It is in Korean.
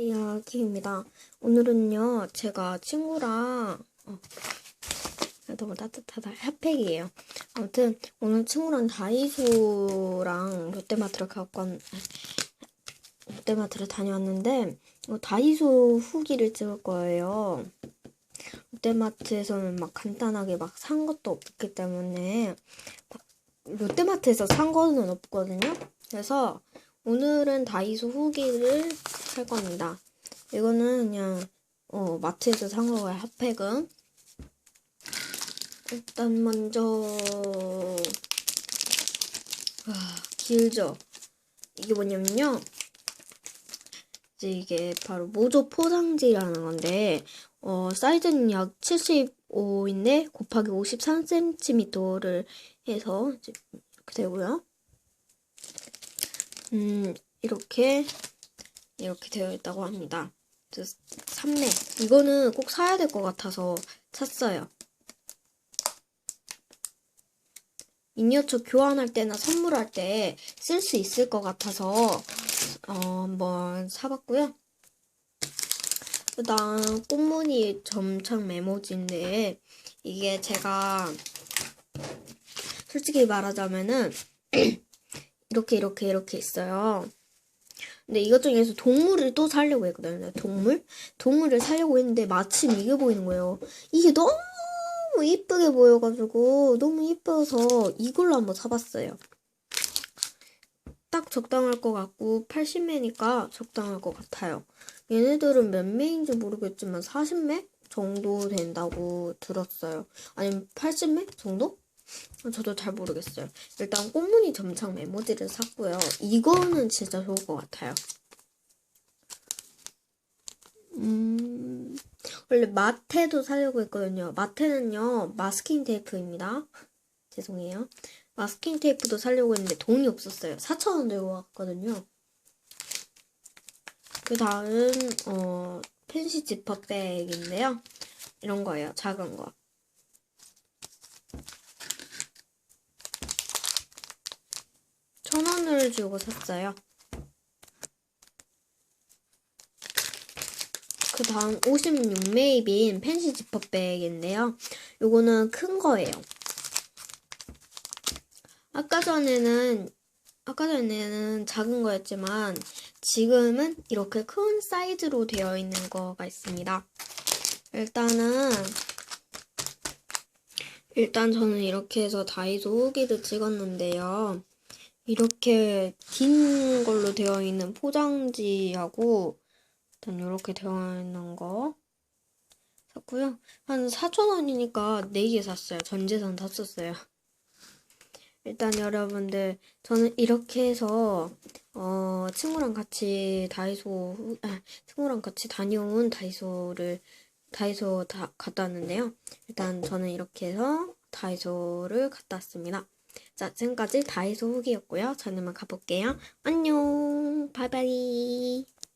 안녕하세요, 키입니다. 오늘은요, 제가 친구랑, 어, 너무 따뜻하다. 핫팩이에요. 아무튼, 오늘 친구랑 다이소랑 롯데마트를 갖고 왔, 롯데마트를 다녀왔는데, 어, 다이소 후기를 찍을 거예요. 롯데마트에서는 막 간단하게 막 산 것도 없기 때문에, 막 롯데마트에서 산 거는 없거든요. 그래서, 오늘은 다이소 후기를 할 겁니다. 이거는 그냥 어, 마트에서 산 거고요. 핫팩은 일단 먼저 와, 길죠. 이게 뭐냐면요. 이제 이게 바로 모조 포장지라는 건데 어, 사이즈는 약 75인데 곱하기 53cm를 해서 이렇게 되고요. 음, 이렇게, 이렇게 되어 있다고 합니다. 저 샀네. 이거는 꼭 사야 될 것 같아서 샀어요. 미니어처 교환할 때나 선물할 때 쓸 수 있을 것 같아서, 어, 한번 사봤고요. 일단, 꽃무늬 점착 메모지인데, 이게 제가, 솔직히 말하자면은, 이렇게 이렇게 이렇게 있어요. 근데 이것 중에서 동물을 또 사려고 했거든요. 동물? 동물을 사려고 했는데 마침 이게 보이는 거예요. 이게 너무 이쁘게 보여가지고 너무 이뻐서 이걸로 한번 사봤어요. 딱 적당할 것 같고 80매니까 적당할 것 같아요. 얘네들은 몇 매인지 모르겠지만 40매 정도 된다고 들었어요. 아니면 80매 정도? 저도 잘 모르겠어요. 일단 꽃무늬 점착 메모지를 샀고요. 이거는 진짜 좋을 것 같아요. 음, 원래 마테도 사려고 했거든요. 마테는요, 마스킹 테이프입니다. 죄송해요. 마스킹 테이프도 사려고 했는데 돈이 없었어요. 4,000원 들고 왔거든요. 그 다음, 어, 펜시 지퍼백인데요. 이런 거예요. 작은 거. 천 원을 주고 샀어요. 그 다음 56매입인 펜시 지퍼백인데요. 요거는 큰 거예요. 아까 전에는 아까 전에는 작은 거였지만 지금은 이렇게 큰 사이즈로 되어 있는 거가 있습니다. 일단은 일단 저는 이렇게 해서 다이소 후기를 찍었는데요. 이렇게 긴 걸로 되어 있는 포장지하고 일단 이렇게 되어 있는 거 샀고요. 한 4,000원이니까 4개 샀어요. 전 재산 다 썼어요. 일단 여러분들 저는 이렇게 해서 어 친구랑 같이 다이소 아, 친구랑 같이 다녀온 다이소를 다이소 다 갔다 왔는데요. 일단 저는 이렇게 해서 다이소를 갔다 왔습니다. 자, 지금까지 다이소 후기였고요. 저는 만 가볼게요. 안녕. 바이바이.